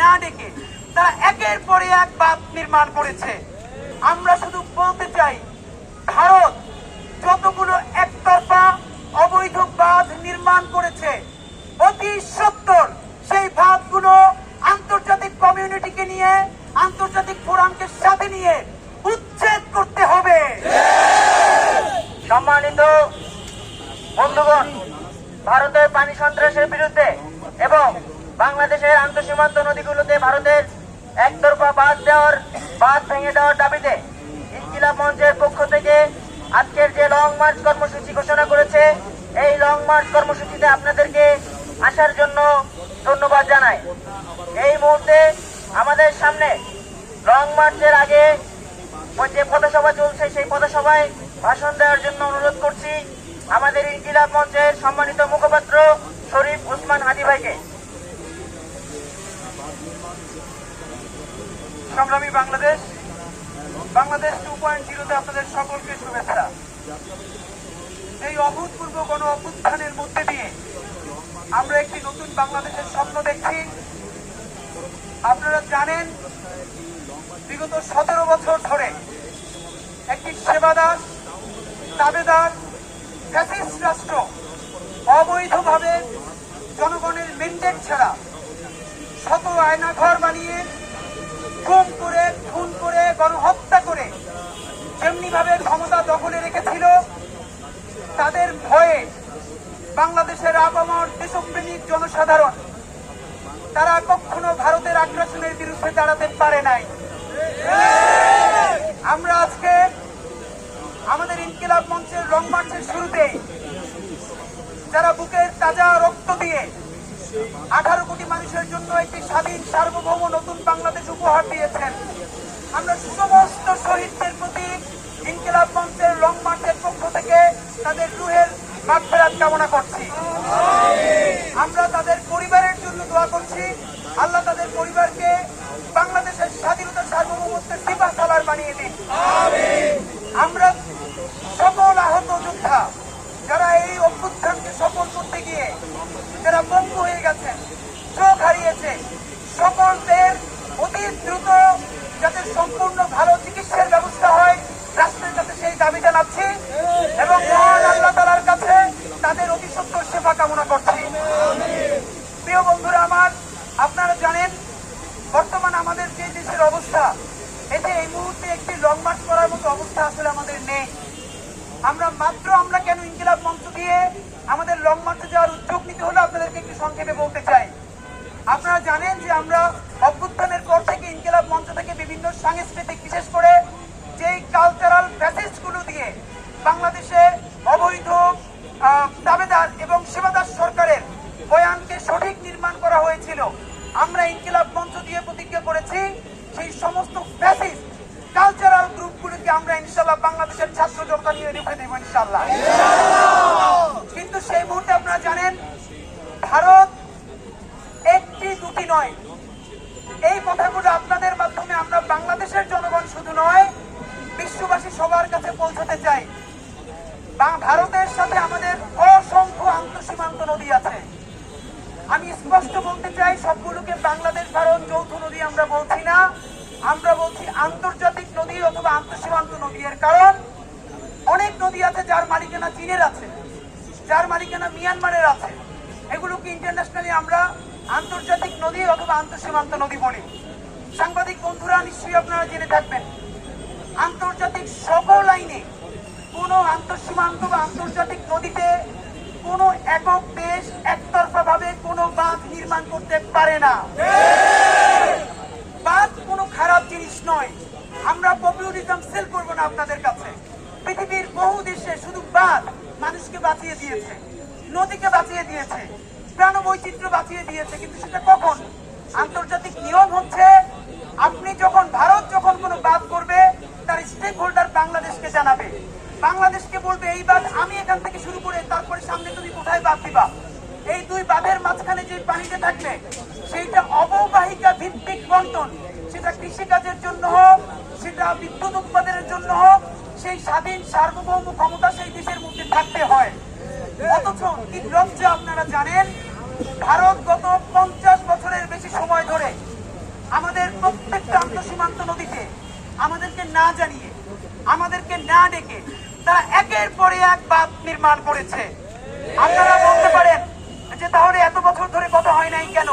না ডেকে তারা একের পরে এক বাঁধ নির্মাণ করেছে। আমরা শুধু বলতে চাই, ভারত যতগুলো একতরফা অবৈধ বাঁধ নির্মাণ করেছে, অতি সত্তর সেই বাঁধগুলো আন্তর্জাতিক কমিউনিটিকে নিয়ে, আন্তর্জাতিক ফোরামকে সাথে নিয়ে উচ্ছেদ করতে হবে। সম্মানিত বন্ধুগণ, ভারতের পানি সন্ত্রাসের বিরুদ্ধে এবং বাংলাদেশের আন্তঃসীমান্ত নদীগুলোতে ভারতের একতরফা বাঁধ দেওয়ার বাঁধ ভেঙে দেওয়ার দাবিতে ইনকিলাব মঞ্চের পক্ষ থেকে আজকের যে লং মার্চ কর্মসূচি ঘোষণা করেছে, এই লং মার্চ কর্মসূচিতে আপনাদেরকে আসার জন্য ধন্যবাদ জানাই। এই মুহূর্তে আমাদের সামনে লং মার্চের আগে যে পথসভা চলছে, সেই পথসভায় ভাষণ দেওয়ার জন্য অনুরোধ করছি। আমাদের ইনকিলাব মঞ্চের সম্মানিত মুখপাত্র শরীফ উসমান হাজি ভাইকে। সংগ্রামী বাংলাদেশ বাংলাদেশ টু পয়েন্ট জিরোতে আপনাদের সকলকে শুভেচ্ছা। এই অভূতপূর্ব গণ অভ্যুত্থানের মধ্যে দিয়ে আমরা একটি নতুন বাংলাদেশের স্বপ্ন দেখছি। আপনারা জানেন, বিগত সতেরো বছর ধরে একটি সেবাদার, তাবেদার, ফ্যাসিস্ট রাষ্ট্র অবৈধভাবে জনগণের মেন্ডেট ছাড়া শত আয়নাঘর বানিয়ে গুম করে, খুন করে, গণহত্যা করে যেমনি ভাবে ক্ষমতা দখলে রেখেছিল, তাদের ভয়ে বাংলাদেশের আপামর দেশপ্রেমিক জনসাধারণ তারা কখনো ভারতের আগ্রাসনের বিরুদ্ধে দাঁড়াতে পারে নাই। আমরা আজকে আমাদের ইনকিলাব মঞ্চের লং মার্চের শুরুতেই যারা বুকের তাজা রক্ত দিয়ে আঠারো কোটি মানুষের জন্য একটি স্বাধীন, সার্বভৌম নতুন বাংলাদেশ উপহার দিয়েছেন। আমরা সমস্ত শহীদদের প্রতি ইনকিলাব মঞ্চের লং মার্চের পক্ষ থেকে তাদের রুহের মাগফেরাত কামনা করছি। আমরা তাদের পরিবারের জন্য দোয়া করছি। আল্লাহ তাদের পরিবারকে বাংলাদেশের স্বাধীনতা, সার্বভৌমত্বের সিপা সালার বানিয়ে দিন। আমরা সকল আহত যোদ্ধা যারা এই অভ্যুত্থানকে সফল করতে গিয়ে যারা বঙ্গ হয়ে গেছেন চোখ হারিয়েছে সকলদের অতি দ্রুত যাতে সম্পূর্ণ ভালো চিকিৎসার ব্যবস্থা হয়, রাষ্ট্রের কাছে সেই দাবি জানাচ্ছি এবং মহান আল্লাহ তালার কাছে তাদের অতি সত্তর সেবা কামনা করছি। প্রিয় বন্ধুরা আমার, আপনারা জানেন, বর্তমান আমাদের যে দেশের অবস্থা, এতে এই মুহূর্তে একটি লং মার্চ করার মতো অবস্থা আসলে আমাদের নেই। আমরা মাত্র আমরা কেন ইনকিলাব মঞ্চ দিয়ে আমাদের লং মার্চে যাওয়ার উদ্যোগ নিতে হলো? আপনাদেরকে একটু সংক্ষেপে বলতে চাই। আপনারা জানেন যে আমরা অভ্যুত্থানের পর থেকে ইনকিলাব মঞ্চ থেকে বিভিন্ন সাংস্কৃতিক, বিশেষ করে যেই কালচারাল প্যাসেজগুলো দিয়ে বাংলাদেশে অবৈধ দাবেদার এবং সেবাদার সরকারের বয়ানকে সঠিক নির্মাণ করা হয়েছিল, আমরা ইনকিলাব মঞ্চ দিয়ে প্রতিজ্ঞা করেছি, সেই সমস্ত ফ্যাসিস্ট কালচারাল গ্রুপগুলোকে আমরা ইনশাল্লাহ বাংলাদেশের ছাত্র জনতা নিয়ে রুখে দেবো ইনশাল্লাহ সবার কাছে পৌঁছাতে চাই। ভারতের সাথে আমাদের অসংখ্য আন্তঃসীমান্ত নদী আছে। আমি স্পষ্ট বলতে চাই, সবগুলোকে বাংলাদেশ, ভারত যৌথ নদী আমরা বলছি না। আমরা বলছি আন্তর্জাতিক নদী অথবা আন্তঃসীমান্ত নদী। এর কারণ, অনেক নদী আছে যার মালিকানা চীনের আছে, যার মালিকানা মিয়ানমারের আছে। এগুলোকে ইন্টারন্যাশনালি আমরা আন্তর্জাতিক নদী অথবা আন্তঃসীমান্ত নদী বলি। সাংবাদিক বন্ধুরা, নিশ্চয়ই আপনারা জেনে থাকবেন আন্তর্জাতিক সকল আইনে কোন আন্তঃসীমান্ত বা আন্তর্জাতিক নদীতে কোন একক দেশ একতরফা ভাবে কোনো বাঁধ নির্মাণ করতে পারে না। বাঁধ কোনো খারাপ জিনিস নয়। আমরা পপুলারিজম সেল করব না আপনাদের কাছে। পৃথিবীর বহু দেশে শুধু বাঁধ মানুষকে বাঁচিয়ে দিয়েছে, নদীকে বাঁচিয়ে দিয়েছে প্রাণ বৈচিত্র্য বাঁচিয়ে দিয়েছে, কিন্তু সেটা কখন? আন্তর্জাতিক নিয়ম হচ্ছে আপনি যখন, ভারত যখন কোনো বাদ করবে তার স্টেক হোল্ডার বাংলাদেশকে জানাবে বাংলাদেশকে বলবে, এই বাদ আমি এখান থেকে শুরু করে তারপরে সামনে তুমি কোথায় বাদ দিবা? এই দুই বাঁধের মাঝখানে যে পানিতে থাকবে, সেইটা অববাহিকা ভিত্তিক বন্টন। সেটা কৃষিকাজের জন্য হোক, সেটা বিদ্যুৎ উৎপাদনের জন্য হোক, সেই স্বাধীন, সার্বভৌম ক্ষমতা সেই দেশের মধ্যে থাকতে হয়। অথচ কি লজ্জা আপনারা জানেন, ভারত গত পঞ্চাশ বছরের বেশি সময় ধরে আমাদের প্রত্যেকটা আন্তঃসীমান্ত নদীতে আমাদেরকে না জানিয়ে, আমাদেরকে না ডেকে তারা একের পরে এক বাঁধ নির্মাণ করেছে। আপনারা বলতে পারেন যে তাহলে এত বছর ধরে কথা হয় নাই কেন?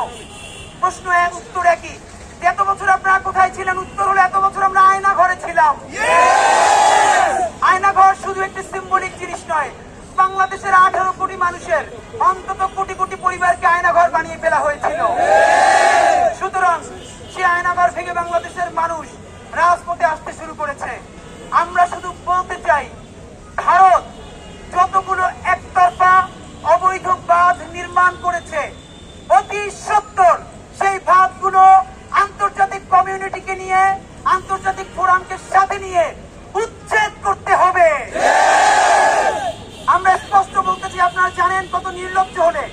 প্রশ্ন এক, উত্তর একই। এত বছর আপনারা কোথায় ছিলেন, উত্তর হলো এত বছর আমরা আয়না ঘরে ছিলাম। আয়নাঘর শুধু একটি সিম্বলিক জিনিস নয়, বাংলাদেশের আঠারো কোটি মানুষের অন্তত কোটি কোটি পরিবারকে আয়নাঘর বানিয়ে ফেলা হয়েছিল। সুতরাং সে আয়নাঘর থেকে বাংলাদেশের মানুষ রাজপথে আসতে শুরু করেছে। আমরা শুধু বলতে চাই ভারত যতগুলো একতরফা অবৈধ বাঁধ নির্মাণ করেছে, অতি সত্তর সেই বাঁধগুলো আন্তর্জাতিক কমিউনিটিকে নিয়ে, আন্তর্জাতিক ফোরামকে সাথে নিয়ে উচ্ছেদ করতে হবে। আমরা স্পষ্ট বলতেছি আপনারা জানেন কত নির্লজ্জ হলে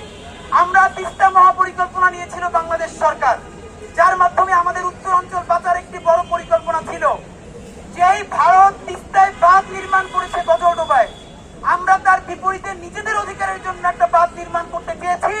আমরা তিস্তা মহাপরিকল্পনা নিয়েছিল বাংলাদেশ সরকার, যার মাধ্যমে আমাদের উত্তর অঞ্চল বাঁচার একটি বড় পরিকল্পনা ছিল। ভারত তিস্তায় বাঁধ নির্মাণ করেছে গজডোবায় আমরা তার বিপরীতে নিজেদের অধিকারের জন্য একটা বাঁধ নির্মাণ করতে চেয়েছি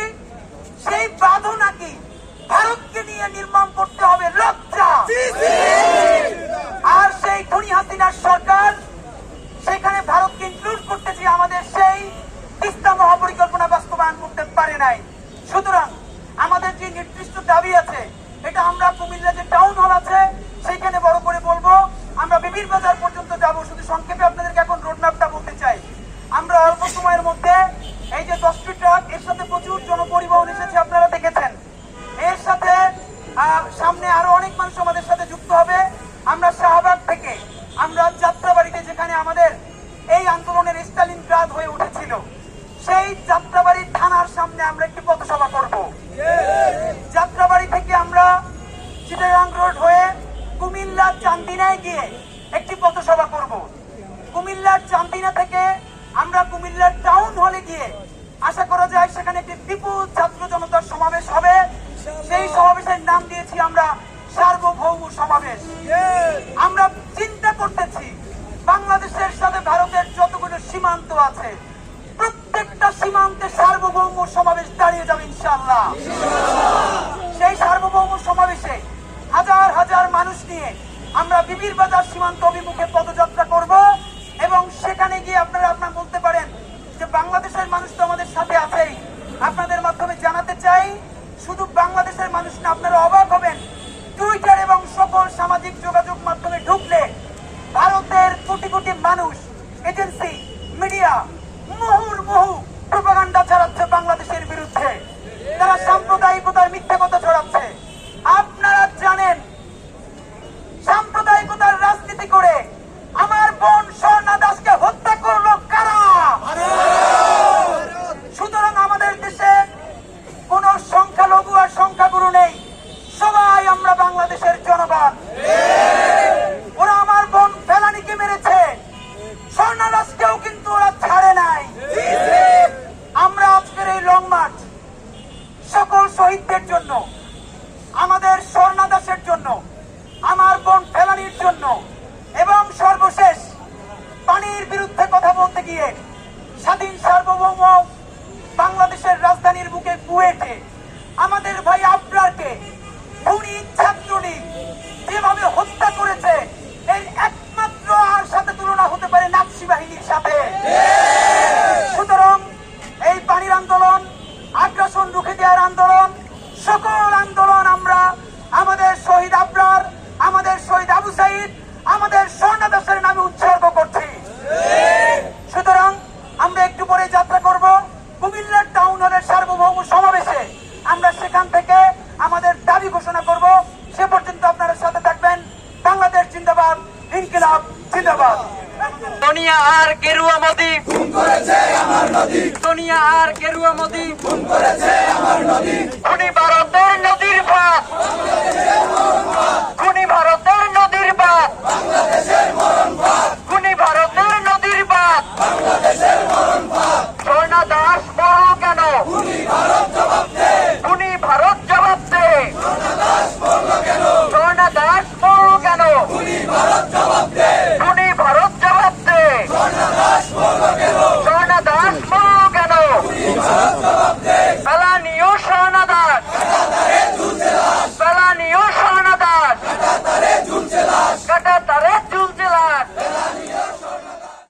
সেখানে একটি বিপুল ছাত্র জনতার সমাবেশ হবে, সেই সমাবেশের নাম দিয়েছি আমরা সার্বভৌম সমাবেশ। আমরা চিন্তা করতেছি, বাংলাদেশের সাথে ভারতের যতগুলো সীমান্ত আছে, প্রত্যেকটা সীমান্তে সার্বভৌম সমাবেশ দাঁড়িয়ে যাবে ইনশাল্লাহ সেই সার্বভৌম সমাবেশে হাজার হাজার মানুষ নিয়ে আমরা বিবির বাজার সীমান্ত অভিমুখে পদযাত্রা করব এবং সেখানে গিয়ে আপনারা আপনারা বলতে পারেন যে বাংলাদেশের মানুষ তো আমাদের সাথে আছেই। আপনাদের মাধ্যমে জানাতে চাই, শুধু বাংলাদেশের মানুষ না, আপনারা অবাক হবেন। টুইটার এবং সকল সামাজিক যোগাযোগ মাধ্যমে ঢুকলে ভারতের কোটি কোটি মানুষ এজেন্সি মিডিয়া মুহুর মুহু প্রোপাগান্ডা চালাচ্ছে বাংলাদেশের বিরুদ্ধে। তারা সাম্প্রদায়িকতার মিথ্যা কথা জন্য, আমার বোন ফেলানির জন্য এবং সর্বশেষ পানির বিরুদ্ধে কথা বলতে গিয়ে স্বাধীন সার্বভৌম বাংলাদেশের রাজধানীর বুকে কুয়েটে আমাদের ভাই আবরারকে খুনি ছাত্রলীগ যেভাবে হত্যা করেছে পরে যাত্রা করব। কুমিল্লার টাউন হলের সার্বভৌম সমাবেশে। আমরা সেখান থেকে আমাদের দাবি ঘোষণা করব। সে পর্যন্ত আপনারা সাথে থাকবেন। বাংলাদেশ জিন্দাবাদ ইনকিলাব জিন্দাবাদ। দুনিয়া আর গেরুয়া মোদি। দুনিয়া আর গেরুয়া মোদি। আমার ভারতের の